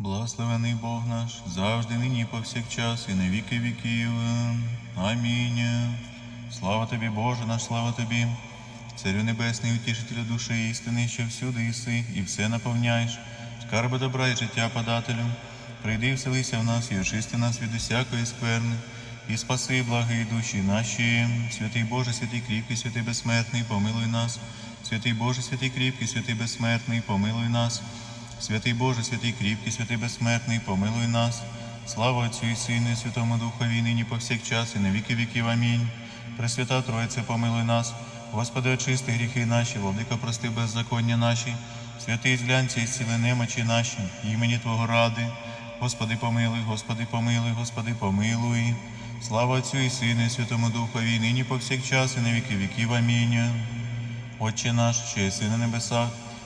Благословений Бог наш, завжди нині повсякчас, і на віки віків. Амінь. Слава тобі, Боже наш, слава тобі, Царю Небесний, утішителю душі істини, що всюди іси, і все наповняєш, скарби добра і життя подателю. Прийди і вселися в нас, і очисти нас від усякої скверни, і спаси, благи душі наші. Святий Боже, святий кріпкий, святий безсмертний, помилуй нас. Святий Боже, святий кріпкий, святий безсмертний, помилуй нас. Святий Боже, святий кріпкий, святий безсмертний, помилуй нас. Слава Отцю і Сину, і Святому Духові, нині повсякчас, і на віки віків. Амінь. Пресвята Троїце, помилуй нас. Господи, очисти гріхи наші, владика, прости беззаконня наші. Святий зглянься і зціли немочі наші, імені Твого ради. Господи, помилуй, Господи, помилуй, Господи, помилуй. Слава Отцю і Сину, і Святому Духові, нині повсякчас, і на віки віків. Амінь. Отче наш, що єси на небесах,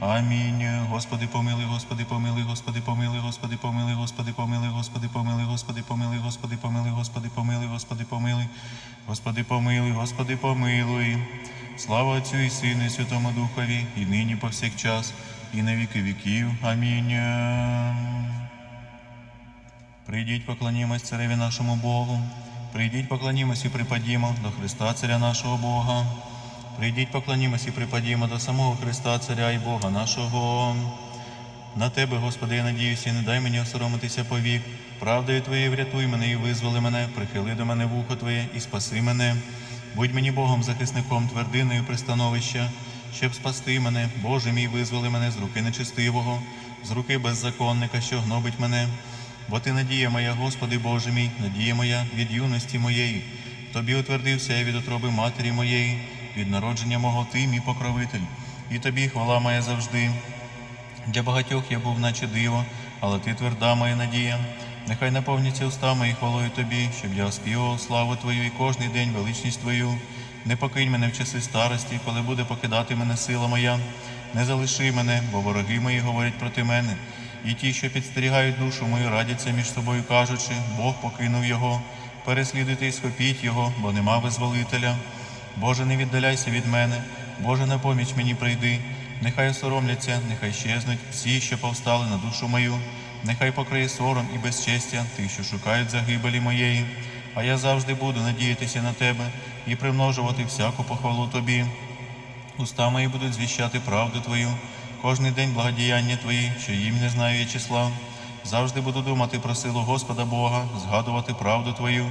Амінь. Господи, помилуй, Господи, помилуй, Господи, помилуй, Господи, помилуй, Господи, помилуй, Господи, помилуй, Господи, помилуй, Господи, помилуй, Господи, помилуй, Господи, помилуй, Господи, помилуй, Господи, помилуй. Слава Отцю і Сину, і Святому Духові, і нині повсякчас, і на віки віків. Амінь. Прийдіть, поклонімось цареві нашому Богу. Прийдіть, поклонімось і припадімо до Христа, Царя нашого Бога. Прийдіть, поклонімось і припадімо до самого Христа, Царя і Бога нашого. На Тебе, Господи, я надіюся, і не дай мені осоромитися повік. Правдою Твоєю врятуй мене і визволи мене, прихили до мене вухо Твоє і спаси мене. Будь мені Богом, захисником, твердиною пристановища, щоб спасти мене, Боже мій, визволи мене з руки нечистивого, з руки беззаконника, що гнобить мене. Бо ти надія моя, Господи Боже мій, надія моя від юності моєї. Тобі утвердився я від утроби матері моєї, від народження мого ти, мій покровитель, і тобі хвала моя завжди. Для багатьох я був, наче диво, але ти тверда моя надія. Нехай наповніться уста мої хвалою тобі, щоб я оспівував славу Твою і кожний день величність Твою. Не покинь мене в часи старості, коли буде покидати мене сила моя. Не залиши мене, бо вороги мої говорять проти мене. І ті, що підстерігають душу мою, радяться між собою, кажучи, Бог покинув його. Переслідуйте і схопіть його, бо нема визволителя. Боже, не віддаляйся від мене, Боже, на поміч мені прийди. Нехай осоромляться, нехай щезнуть всі, що повстали на душу мою, нехай покриє сором і безчестя тих, що шукають загибелі моєї. А я завжди буду надіятися на тебе і примножувати всяку похвалу тобі. Уста мої будуть звіщати правду Твою, кожний день благодіяння Твої, що їм не знаю я числа. Завжди буду думати про силу Господа Бога, згадувати правду Твою,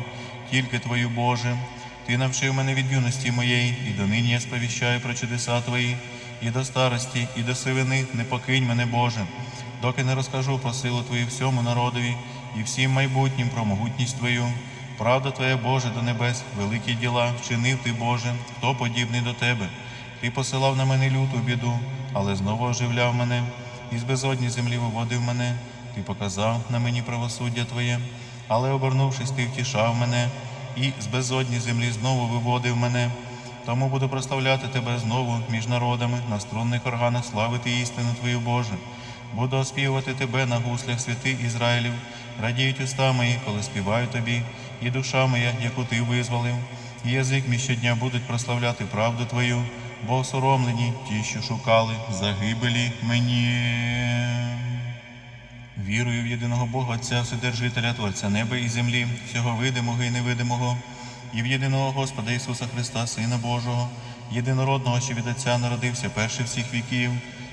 тільки Твою, Боже. Ти навчив мене від юності моєї, і донині я сповіщаю про чудеса Твої, і до старості, і до сивини не покинь мене, Боже, доки не розкажу про силу Твою всьому народові і всім майбутнім про могутність Твою. Правда Твоя, Боже, до небес, великі діла вчинив Ти, Боже, хто подібний до Тебе. Ти посилав на мене люту біду, але знову оживляв мене, і з безодні землі виводив мене. Ти показав на мені правосуддя Твоє, але обернувшись, ти втішав мене, і з безодні землі знову виводив мене. Тому буду прославляти Тебе знову між народами, на струнних органах славити істину Твою, Боже. Буду оспівувати Тебе на гуслях святих Ізраїлів, радіють уста мої, коли співаю Тобі, і душа моя, яку Ти визволив, і язик мій щодня будуть прославляти правду Твою, бо осоромлені ті, що шукали загибелі мені. Вірую в єдиного Бога, Отця, Вседержителя, Творця неба і землі, всього видимого і невидимого, і в єдиного Господа Ісуса Христа, Сина Божого, єдинородного, що від Отця народився перший всіх віків,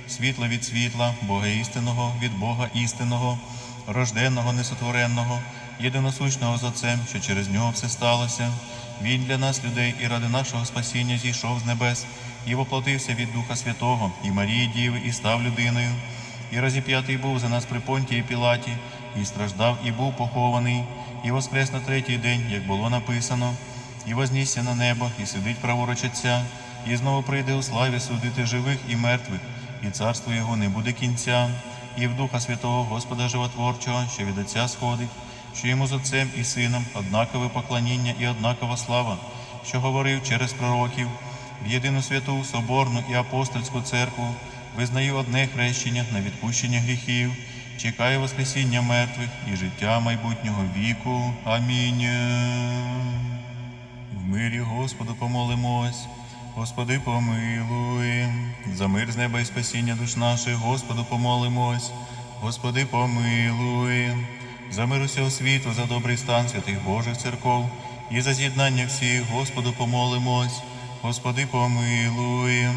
світло від світла, Бога істинного, від Бога істинного, рожденного, несотвореного, єдиносущного з Отцем, що через нього все сталося. Він для нас, людей, і ради нашого спасіння зійшов з небес і воплотився від Духа Святого, і Марії Діви, і став людиною. І розіп'ятий був за нас при Понтії Пілаті, і страждав, і був похований, і воскрес на третій день, як було написано, і вознісся на небо, і сидить праворуч Отця, і знову прийде у славі судити живих і мертвих, і царство його не буде кінця, і в Духа Святого Господа Животворчого, що від Отця сходить, що йому з Отцем і Сином однакове поклоніння і однакова слава, що говорив через пророків, в єдину святу, соборну і апостольську церкву, визнаю одне хрещення на відпущення гріхів, чекаю Воскресіння мертвих і життя майбутнього віку. Амінь. В мирі Господу помолимось. Господи, помилуй, за мир з неба і спасіння душ наших, Господу помолимось, Господи, помилуй, за мир усього світу, за добрий стан святих Божих церков і за з'єднання всіх, Господу помолимось, Господи, помилуй,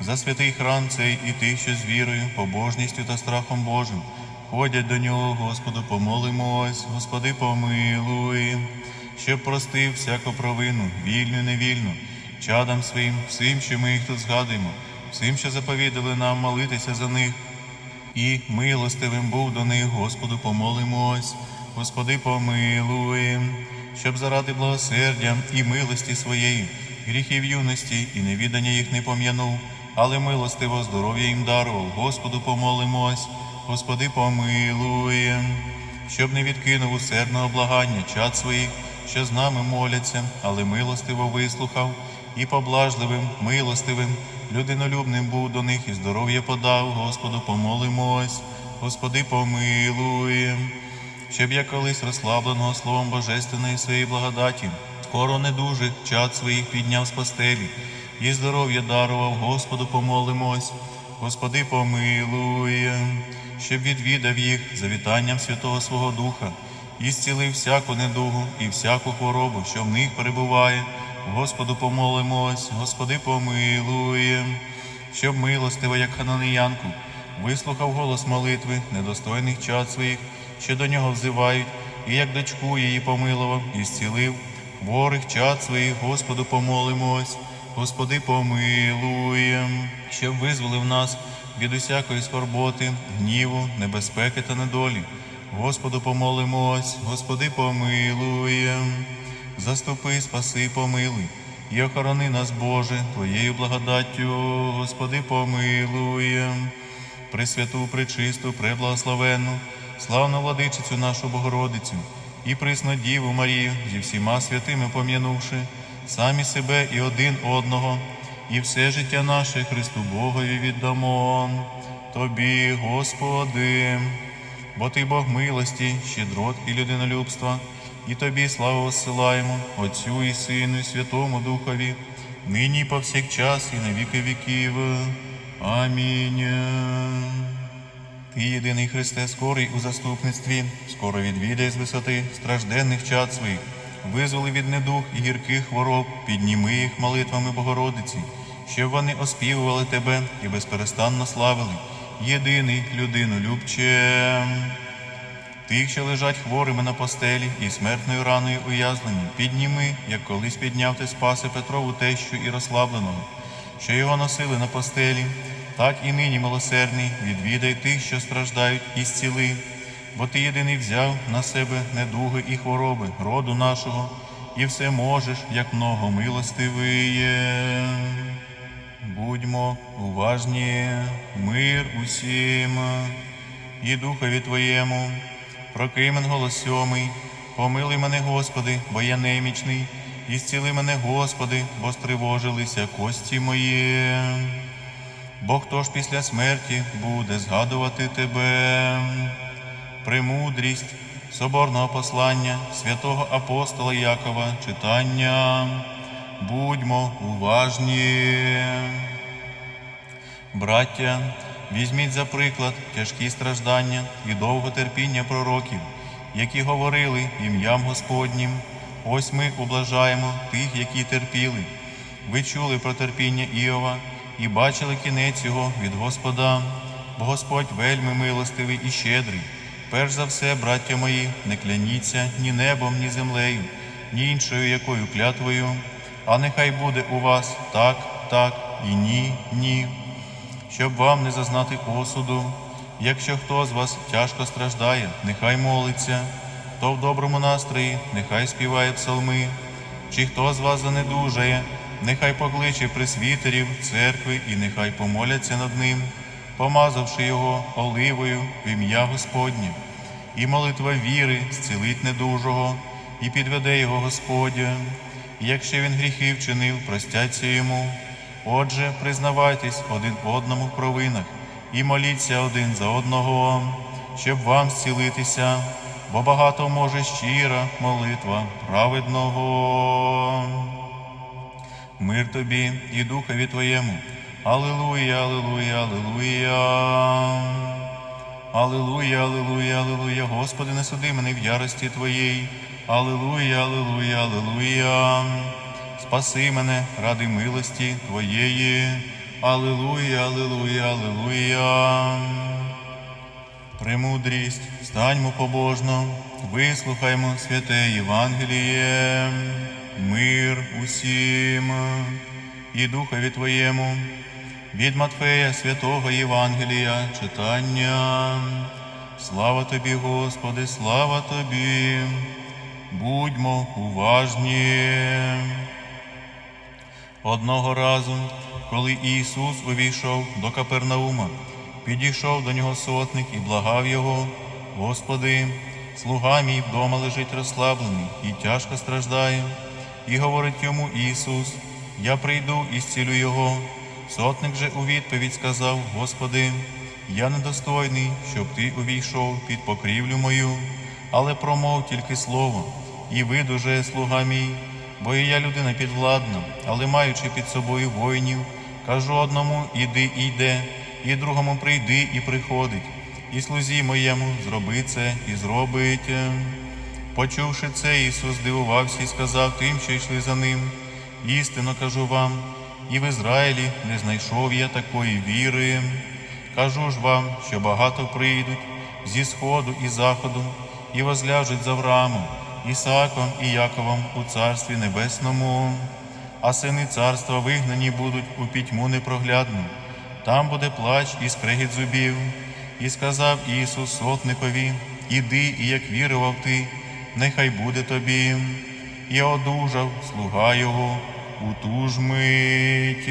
за святий храм цей і тих, що з вірою, побожністю та страхом Божим ходять до нього, Господу, помолимось, Господи, помилуй, щоб простив всяку провину, вільну, невільну чадам своїм, всім, що ми їх тут згадуємо, всім, що заповідали нам молитися за них, і милостивим був до них, Господу, помолимось, Господи, помилуй, щоб заради благосердя і милості своєї, гріхів юності і невідання їх не пом'янув, але милостиво здоров'я їм дарував, Господу, помолимось, Господи, помилуй, щоб не відкинув усердного благання чад своїх, що з нами моляться, але милостиво вислухав і поблажливим, милостивим, людинолюбним був до них і здоров'я подав, Господу помолимось, Господи помилуй, щоб я колись розслабленого Словом Божественної своєї благодаті, скоро недужих чад своїх підняв з постелі, і здоров'я дарував, Господу помолимось, Господи помилуй, щоб відвідав їх за вітанням Святого Свого Духа, і зцілив всяку недугу і всяку хворобу, що в них перебуває. Господу помолимось, Господи помилуй, щоб милостиво, як хананіянку, вислухав голос молитви недостойних чад своїх, що до нього взивають, і як дочку її помилував і зцілив ворих чад своїх, Господу помолимось, Господи помилуй, щоб визволив нас від усякої скорботи, гніву, небезпеки та недолі. Господу помолимось, Господи помилуй. Заступи, спаси, помилуй, і охорони нас, Боже, Твоєю благодаттю, Господи, помилуй, Пресвяту, пречисту, преблагословенну, славну владичицю нашу Богородицю і присну Діву Марію зі всіма святими пом'янувши, самі себе і один одного, і все життя наше Христу Богові віддамо. Тобі, Господи, бо Ти Бог милості, щедрот і людинолюбства. І тобі славу осилаємо, Отцю і Сину, і Святому Духові, нині і повсякчас, і на віки віків. Амінь. Ти єдиний Христе, скорий у заступництві, скоро відвідай з висоти стражденних чад своїх, визволи від недух і гірких хвороб, підніми їх молитвами Богородиці, щоб вони оспівували тебе і безперестанно славили, єдиний людину любче. Тих, що лежать хворими на постелі і смертною раною уязвлені, підніми, як колись підняв ти спаси Петрову тещу і розслабленого, що його носили на постелі, так і нині милосердний, відвідай тих, що страждають, і зціли, бо ти єдиний взяв на себе недуги і хвороби, роду нашого, і все можеш, як много милостивиє. Будьмо уважні, мир усім, і духові Твоєму. Прокимен голос сьомий, помилуй мене, Господи, бо я немічний, і зціли мене, Господи, бо стривожилися кості мої. Бо хто ж після смерті буде згадувати Тебе? Премудрість соборного послання святого апостола Якова, читання. Будьмо уважні. Браття, візьміть за приклад тяжкі страждання і довготерпіння пророків, які говорили ім'ям Господнім. Ось ми облажаємо тих, які терпіли. Ви чули про терпіння Іова і бачили кінець його від Господа, бо Господь вельми милостивий і щедрий. Перш за все, браття мої, не кляніться ні небом, ні землею, ні іншою якою клятвою, а нехай буде у вас так, так і ні, ні. Щоб вам не зазнати осуду. Якщо хто з вас тяжко страждає, нехай молиться, хто в доброму настрої, нехай співає псалми, чи хто з вас занедужає, нехай покличе присвітерів церкви і нехай помоляться над ним, помазавши його оливою в ім'я Господнє. і молитва віри зцілить недужого, і підведе його Господь. І якщо він гріхи вчинив, простяться йому. Отже, признавайтесь один одному в провинах і моліться один за одного, щоб вам зцілитися, бо багато може щира молитва праведного. Мир тобі і духові твоєму. Алілуя, алілуя, алілуя. Алілуя, алілуя, алілуя, Господи, не суди мене в ярості Твоїй. Алілуя, алілуя, алілуя. Спаси мене ради милості Твоєї. Алілуя, алілуя, алілуя. Премудрість, станьмо побожно, вислухаймо святе Євангеліє, мир усім і духові Твоєму. Від Матфея святого Євангелія читання. Слава тобі, Господи, слава тобі. Будьмо уважні. Одного разу, коли Ісус увійшов до Капернаума, підійшов до нього сотник і благав його, Господи, слуга мій вдома лежить розслаблений і тяжко страждає. І говорить йому Ісус, я прийду і зцілю його. Сотник же у відповідь сказав, Господи, я недостойний, щоб ти увійшов під покрівлю мою, але промов тільки слово, і видуже слуга мій, бо і я людина підвладна, але маючи під собою воїнів, кажу одному іди і йде, і другому прийди і приходить, і слузі моєму зроби це і зробить. Почувши це, Ісус здивувався і сказав тим, що йшли за ним. Істинно кажу вам, і в Ізраїлі не знайшов я такої віри. Кажу ж вам, що багато прийдуть зі сходу і заходу, і возляжуть з Авраамом, Ісааком і Яковом у Царстві Небесному, а сини царства вигнані будуть у пітьму непроглядну. Там буде плач і скрегіт зубів. І сказав Ісус сотникові, іди, і як вірував ти, нехай буде тобі. І одужав слуга його у ту ж мить.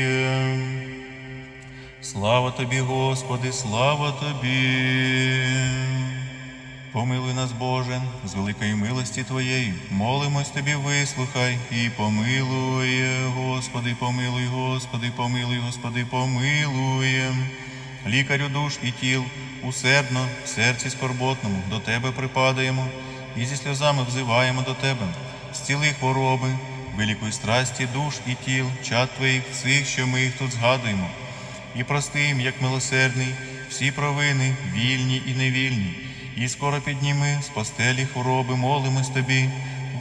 Слава тобі, Господи, слава тобі. Помилуй нас, Боже, з великої милості Твоєї. Молимось Тобі, вислухай і помилуй, Господи, помилуй, Господи, помилуй, Господи, помилуй. Лікарю душ і тіл, усердно, в серці скорботному, до Тебе припадаємо і зі сльозами взиваємо до Тебе. Зціли хвороби, вилікуй страсті душ і тіл, чад Твоїх, всіх, що ми їх тут згадуємо. І прости їм, як милосердний, всі провини, вільні і невільні. І скоро підніми з постелі хвороби, молимось тобі,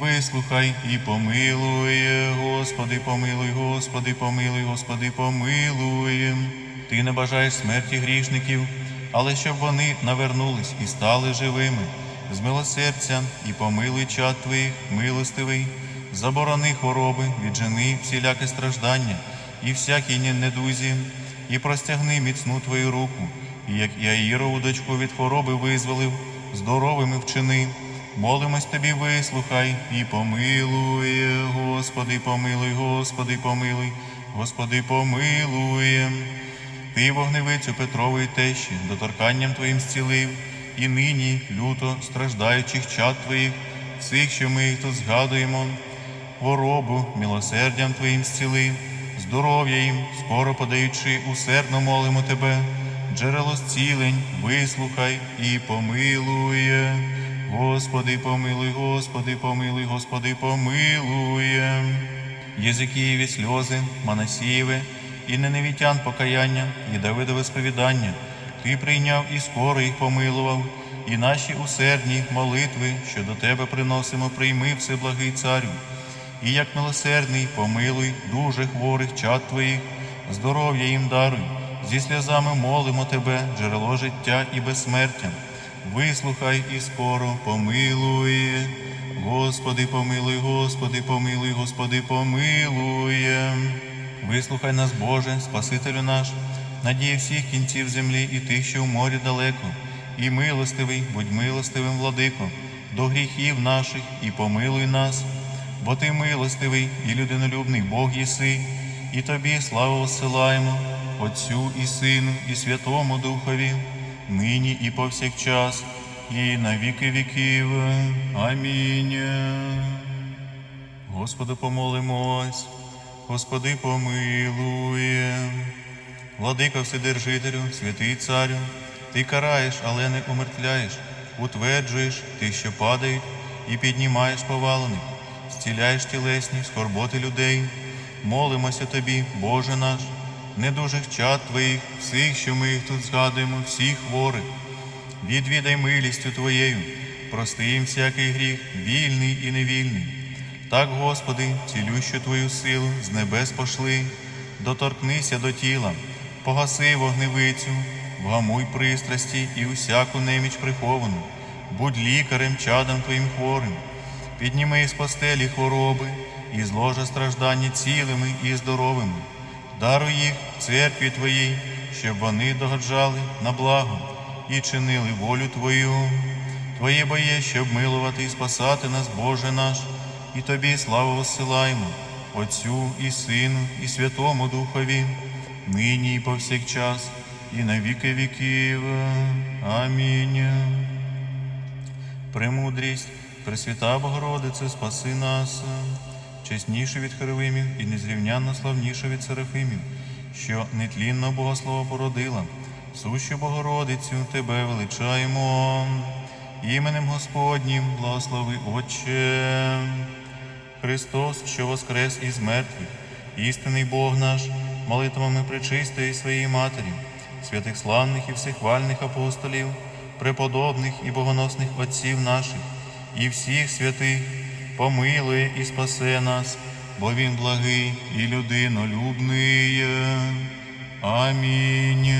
вислухай і помилуй, Господи, помилуй, Господи, помилуй, Господи, помилуй. Ти не бажаєш смерті грішників, але щоб вони навернулись і стали живими. З милосердя і помилуй чад твоїх, милостивий, заборони хвороби, віджени всіляке страждання і всякій недузі, і простягни міцну твою руку, і як Яїрову дочку від хвороби визволив, здоровими вчини. Молимось тобі, вислухай і помилуй, Господи, помилуй, Господи, помилуй, Господи, помилуй. Ти вогневицю Петрової тещі, доторканням Твоїм зцілив, і нині люто страждаючих чад Твоїх, всіх, що ми їх тут згадуємо, хворобу милосердям Твоїм зціли, здоров'я їм, скоро подаючи, усердно молимо Тебе, джерело зцілень, вислухай і помилуй. Господи, помилуй, Господи, помилуй, Господи, помилуй. Єзикієві сльози, Манасієве, і неневітян покаяння, і Давидове сповідання. Ти прийняв і скоро їх помилував, і наші усердні молитви, що до тебе приносимо, прийми всеблагий царю. І як милосердний, помилуй дуже хворих чад твоїх, здоров'я їм даруй, зі сльозами молимо тебе, джерело життя і безсмертя. Вислухай і скоро помилуй. Господи, помилуй, Господи, помилуй, Господи, помилуй. Вислухай нас, Боже, Спасителю наш, надії всіх кінців землі і тих, що в морі далеко, і милостивий, будь милостивим, владико, до гріхів наших і помилуй нас, бо ти милостивий і людинолюбний Бог єси, і тобі славу осилаємо, Отцю і Сину, і Святому Духові, нині і повсякчас, і на віки віків. Амінь. Господи, помолимось, Господи, помилуй. Владика Вседержителю, святий царю, ти караєш, але не умертвляєш, утверджуєш тих, що падають, і піднімаєш повалених, зціляєш тілесні скорботи людей. Молимося тобі, Боже наш, недужих чад Твоїх, всіх, що ми їх тут згадуємо, всіх хворих. Відвідай милістю Твоєю, прости їм всякий гріх, вільний і невільний. Так, Господи, цілющу Твою силу з небес пошли, доторкнися до тіла, погаси вогневицю, вгамуй пристрасті і усяку неміч приховану, будь лікарем, чадом Твоїм хворим, підніми з постелі хвороби і з страждання цілими і здоровими. Даруй їх церкві Твоїй, щоб вони догоджали на благо і чинили волю Твою. Твоє боє, щоб милувати і спасати нас, Боже наш, і Тобі славу воссилаємо, Отцю і Сину, і Святому Духові, нині і повсякчас, і на віки віків. Амінь. Премудрість, Пресвята Богородице, спаси нас, чесніше від Херовимів і незрівнянно славніше від Серафимів, що нетлінно Богослова породила, сущу Богородицю Тебе величаємо, іменем Господнім благослови Отче. Христос, що воскрес із мертвих, істинний Бог наш, молитвами пречистої своєї Матері, святих славних і всехвальних апостолів, преподобних і богоносних отців наших, і всіх святих, помилує і спасе нас, бо Він благий і людинолюбний. Амінь.